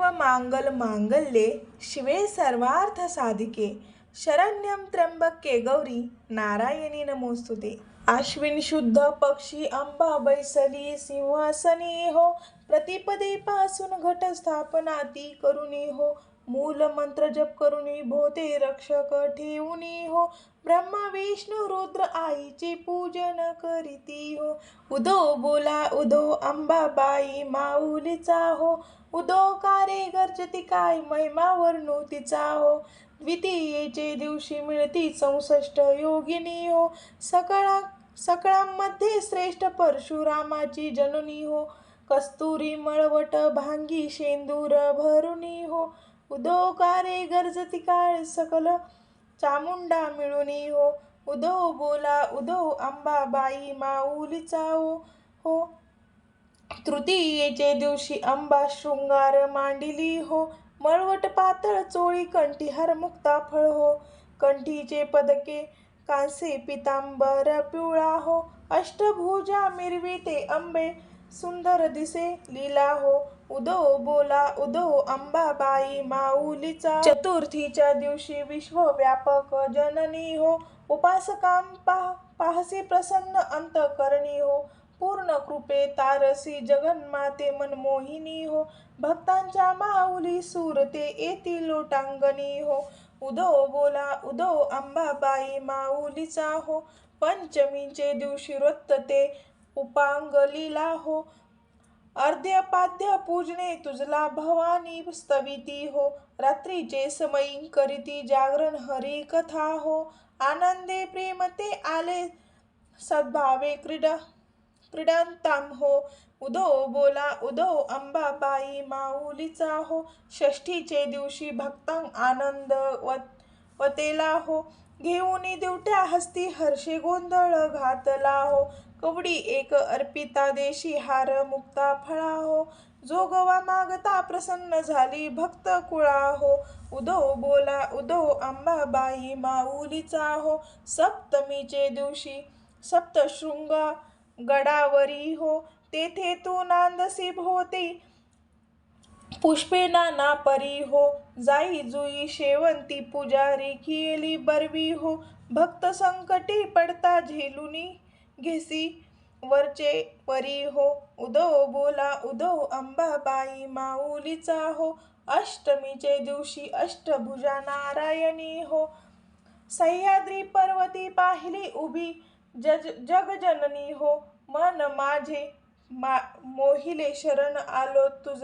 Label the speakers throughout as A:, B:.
A: सर्व मांगल मांगल्ये शिवे सर्वार्थ साधिके. शरण्यं त्र्यंबके गौरी नारायणी नमोस्तुते. आश्विन शुद्ध पक्षी अंबा बैसली सिंहासनी हो. प्रतिपदे पासून घट स्थापना ती करुणी हो. मूल मंत्र जप करुणी भोते रक्षक ठेवूनी हो. ब्रह्मा विष्णू रुद्र आईचे पूजन करीती हो. उदो बोला उदो अंबाबाई माऊलीचा हो. उदो कारे गर्जती काय महिमा वर्णू तिचा हो. द्वितीयेचे दिवशी मिळती चौसष्ट योगिनी हो. सकाळा सकळांमध्ये श्रेष्ठ परशुरामाची जननी हो. कस्तुरी मळवट भांगी शेंदूर भरुनी हो. उदो कारे गरजती काळ सकल? चामुंडा मिळून हो उदो बोला उदो अंबाबाई माऊलीचा हो हो. तृतीयेचे दिवशी आंबा शृंगार मांडिली हो. मळवट पातळ चोळी कंठी मुक्ता फळ हो. कंठीचे पदके कांसे पितांबर पिवळा हो. अष्टभुजा मिरवी ते आंबे सुंदर दिसे लीला हो. उदो बोला उदो अंबाबाई माऊलीचा चतुर्थीच्या दिवशी विश्वव्यापक जननी हो. उपासकां पाह पाहसी प्रसन्न अंत करणी हो. पूर्ण कृपे तारसी जगन्माते मनमोहिनी हो. भक्तांच्या माऊली सुरते येती लोटांगणी हो. उदो बोला उदो अंबाबाई माऊलीचा हो. पंचमीचे दिवशी व्रत ते उपांगलीला हो. अर्ध्य पूजने तुझला भवानी स्तविती हो. रात्रीचे समयी करीती जागरण हरी कथा हो. आनंदे प्रेमते आले सद्भावे क्रीडा क्रीडांताम हो. उदो बोला उदो अंबाबाई माऊलीचा हो. षष्ठीचे दिवशी भक्तां आनंद वत वतेला हो. घेऊनी दिवट्या हस्ती हर्षे गोंधळ घातला हो. कवडी एक अर्पिता देशी हार मुक्ता फळा हो जोगवा मागता प्रसन्न झाली भक्त कुळा हो उदो बोला उदो अंबाबाई माऊलीचा हो. सप्तमीचे दिवशी सप्तशृंग गडावरी हो. तेथे तू नांदसी भोवती पुष्पे नाना परी हो. जाई जुई शेवंती पुजारी केली बरवी हो. भक्त संकटी पडता झेलुनी घेसी. वरचे परी हो उदो बोला उदो अंबाबाई माऊलीचा हो. अष्टमीचे दिवशी अष्टभुजा नारायणी हो. सह्याद्री पर्वती पाहिली उभी जज जगजननी हो. मन माझे मा मोहिले शरण आलो तुझ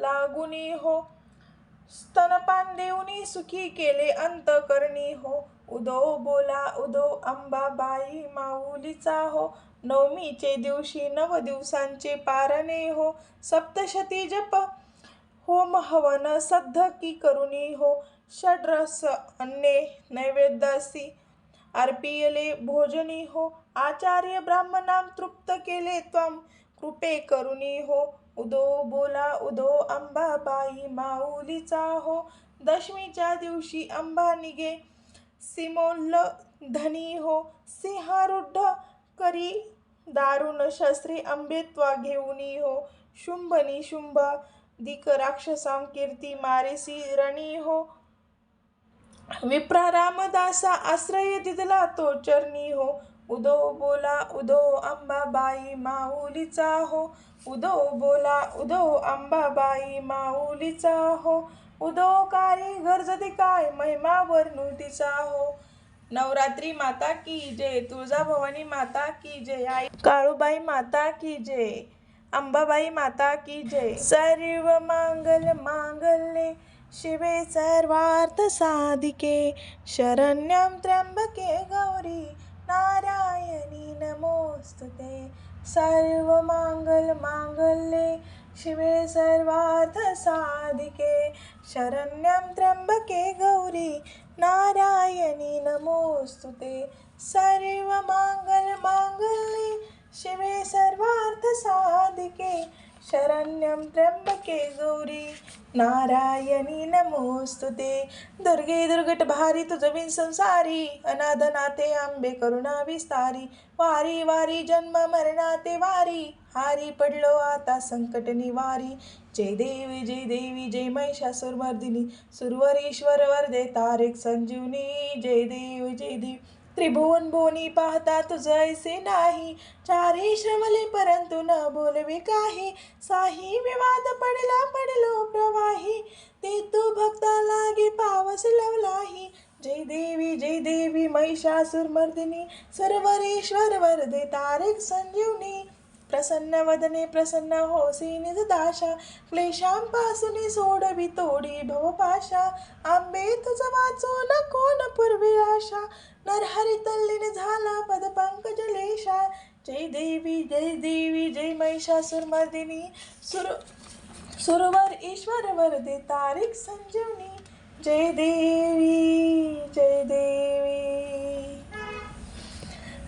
A: लागुनी हो. स्तनपान देऊनी सुखी केले अंतकरणी हो. उदो बोला उदो अंबाबाई माऊलीचा हो. नवमीचे दिवशी नव दिवसांचे पारणे हो. सप्तशती जप होम हवन सद्ध की करुणी हो. षड्रस अन्ने नैवेद्यासी अर्पियले भोजनी हो. आचार्य ब्राह्मणां तृप्त केले त्वं. कृपे करुणी हो. उदो बोला उदो अंबाबाई माऊलीचा हो. दशमीच्या दिवशी अंबा निगे सिमोल्ल धनी हो. सिंहारूढ करी दारुण शस्त्रे अंबेत्वा घेऊनी हो. शुंभ निशुंभ दिक राक्षसां कीर्ती मारेसी रणी हो. विप्रा रामदासा आश्रय दिदला तो चरणी हो. उदो बोला उदो अंबाबाई माऊलीचा हो. उदो बोला उदो अंबाबाई माऊलीचा हो. उदो गरजती काय? महिमा वर्णुतीचा हो. नवरात्री माता की जय. तुळजाभवानी माता की जय. आई काळूबाई माता की जय. अंबाबाई माता की जय. सर्व मांगल मांगल्ये शिवे सर्वार्थ साधिके. शरण्यं त्र्यंबके गौरी नारायणी नमोस्तुते. सर्व मांगल मांगल्ये शिवे सर्वार्थ साधिके. शरण्यं त्र्यंबके गौरी नारायणी नमोस्तुते सर्व मांगल मांगल्ये शिवे सर्वार्थ साधिके शरण्यं त्र्यंबके गौरी नारायणी नमोस्तुते दुर्गे दुर्गट भारी तुझविन संसारी अनाथनाथे आंबे करुणा विस्तारी वारी वारी जन्म मरणाते वारी हारी पडलो आता संकट निवारी जय देवी जय देवी जय महिषासुरमर्दिनी सुरवरीश्वर वरदे तारेक संजीवनी जय देव जय देव. त्रिभुवन बोनी पाहता तुझं नाही. चारे श्रमले परंतु न बोलवे काही. साही विवाद पडला पडलो प्रवाही. ते तू भक्ता लागे पावस लवलाही. जय देवी जय देवी महिषासुरमर्दिनी सर्वरेश्वर वरदे तारेक संजीवनी. प्रसन्न वदने प्रसन्न होसी निज दाशा क्लेशांपासून सोडवी तोडी भवपाशा। आंबे तुझ न कोण पूर्वी आशा नरहरी तल्लीन झाला पद पंकज लेशा जय देवी जय देवी जय महिषासुरमर्दिनी सुर सुरवर ईश्वर वरदे तारीख संजीवनी। जय देवी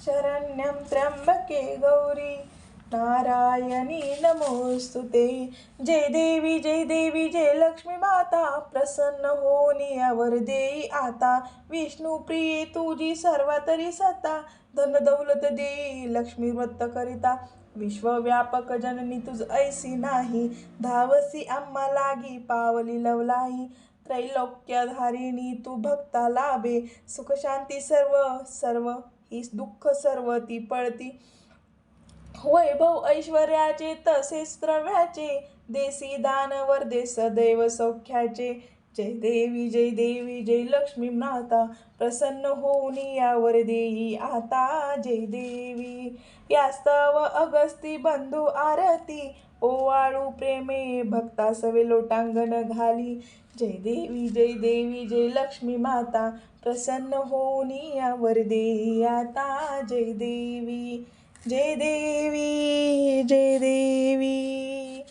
A: शरण्यं त्र्यंबके गौरी। नारायणी नमोस्तुते जय देवी जय देवी जय लक्ष्मी माता। प्रसन्न होनी यावर देई आता। विष्णू प्रिये तुझी सर्वातरी सत्ता धन दौलत देई लक्ष्मी व्रत करिता। विश्वव्यापक जननी तुझ ऐसी नाही। धावसी आम्हा लागी पावली लवलाही त्रैलोक्यधारिणी तू भक्ता लाभे। सुखशांती सर्व सर्व ही दुःख सर्व ती पळती. वैभव ऐश्वर्याचे तसेच द्रव्याचे देसी दानवर दे सदैव सौख्याचे. जय देवी जय देवी जय लक्ष्मी माता. प्रसन्न होऊन यावर देई आता जय देवी. यास्तव अगस्ती बंधू आरती. ओवाळू प्रेमे भक्ता सवे लोटांगण घाली. जय देवी जय देवी जय लक्ष्मी माता. प्रसन्न होनी यावर देई आता. जय देवी जय देवी जय देवी.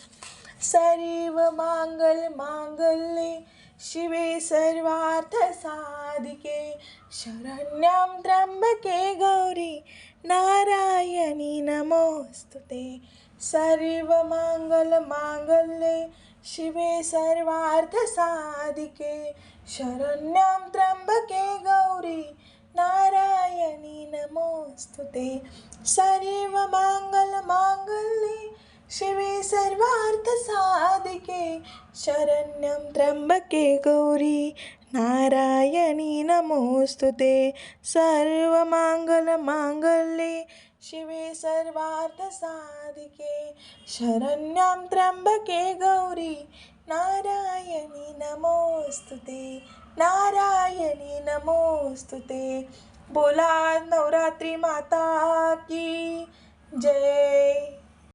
A: सर्व मांगल मांगल्ये शिवे सर्वार्थ साधिके. शरण्यं त्र्यंबके गौरी नारायणी नमोस्तुते. सर्व मांगल मांगल्ये शिवे सर्वार्थ साधिके. शरण्यं त्र्यंबके गौरी नारायणी नमोस्तुते सर्व मांगल मांगल्ये शिवे सर्वार्थ साधिके शरण्यं त्र्यंबके गौरी नारायणी नमोस्तुते सर्व मांगल मांगल्ये शिवे सर्वार्थ साधिके. शरण्यं त्र्यंबके गौरी. नारायणी नमोस्तुते. नारायणी नमोस्तुते. बोला नवरात्री माता की जय.